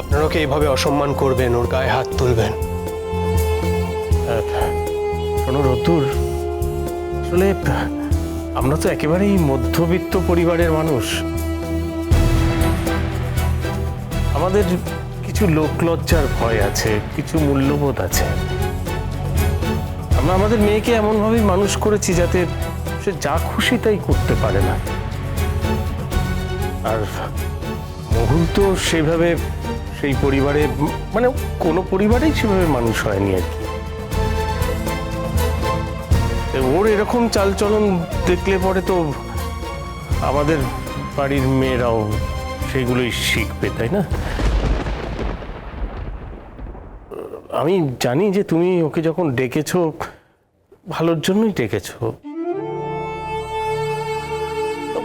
আপনারা ওকে এইভাবে অসম্মান করবেন, ওর গায়ে হাত তুলবেন। শোনো রতুর আসলে আমরা তো একেবারেই মধ্যবিত্ত পরিবারের মানুষ। আমাদের কিছু লোকলজ্জার ভয় আছে, কিছু মূল্যবোধ আছে। আমরা আমাদের মেয়েকে এমনভাবেই মানুষ করেছি যাতে সে যা খুশি তাই করতে পারে না। আর মহুল তো সেভাবে সেই পরিবারে মানে কোনো পরিবারেই সেভাবে মানুষ হয়নি আর কি। ওর এরকম চালচলন দেখলে পরে তো আমাদের বাড়ির মেয়েরাও সেগুলোই শিখবে, তাই না? আমি জানি যে তুমি ওকে যখন ডেকেছো, ভালোর জন্যই ডেকেছো।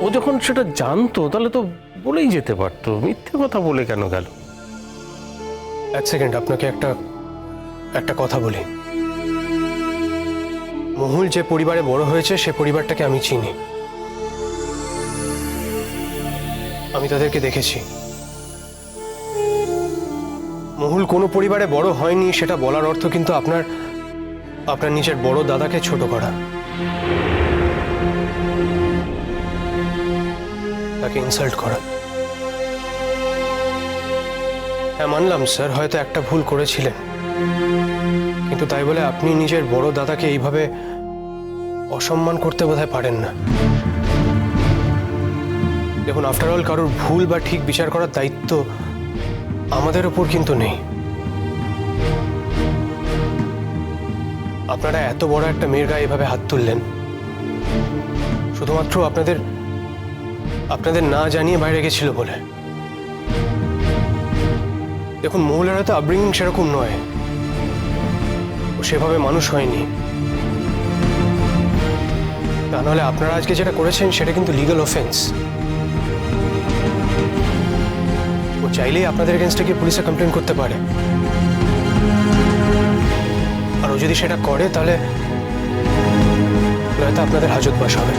ও যখন সেটা জানতো, তাহলে তো বলেই যেতে পারতো। মিথ্যে কথা বলে কেন গেল? এক সেকেন্ড, আপনাকে একটা একটা কথা বলি। মহুল যে পরিবারে বড় হয়েছে, সে পরিবারটাকে আমি চিনি। আমি তাদেরকে দেখেছি। মহুল কোনো পরিবারে বড় হয়নি, সেটা বলার অর্থ কিন্তু আপনার আপনার নিজের বড় দাদাকে ছোট করা। তাকে ইনসাল্ট করা। হ্যাঁ মানলাম, স্যার, হয়তো একটা ভুল করেছিলেন। কিন্তু তাই বলে আপনি নিজের বড় দাদাকে এইভাবে অসম্মান করতে বোধহয় পারেন না। দেখুন আফটার অল কারোর ভুল বা ঠিক বিচার করার দায়িত্ব আমাদের ওপর কিন্তু নেই। আপনারা এত বড় একটা মেয়ের গায়ে এভাবে হাত তুললেন। শুধুমাত্র আপনাদের আপনাদের না জানিয়ে বাইরে গেছিল বলে। দেখুন, মহিলার তো আপব্রিঙ্গিং সেরকম নয়। ও সেভাবে মানুষ হয়নি। তা নাহলে আপনারা আজকে যেটা করেছেন, সেটা কিন্তু লিগ্যাল অফেন্স ও চাইলেই আপনাদের এগেনস্টে গিয়ে পুলিশে কমপ্লেন করতে পারে। আর ও যদি সেটা করে, তাহলে হয়তো আপনাদের হাজত বাস হবে।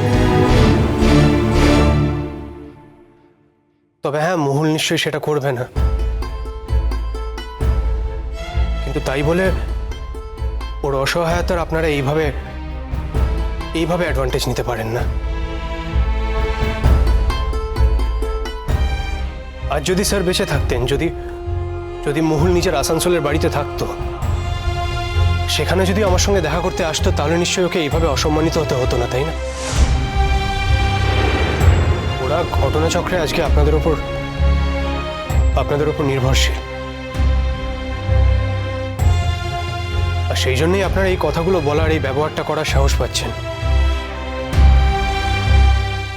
তবে হ্যাঁ মহুল নিশ্চয়ই সেটা করবে না। কিন্তু তাই বলে ওর অসহায়তার আপনারা এইভাবে এইভাবে অ্যাডভান্টেজ নিতে পারেন না। আর যদি স্যার বেঁচে থাকতেন, যদি যদি মহুল নিজের আসানসোলের বাড়িতে থাকতো, সেখানে যদি আমার সঙ্গে দেখা করতে আসতো, তাহলে নিশ্চয়ই ওকে এইভাবে অসম্মানিত হতে হতো না, তাই না? ওরা ঘটনাচক্রে আজকে আপনাদের ওপর আপনাদের ওপর নির্ভরশীল। আর সেই জন্যই আপনারা এই কথাগুলো বলার এই ব্যবহারটা করার সাহস পাচ্ছেন।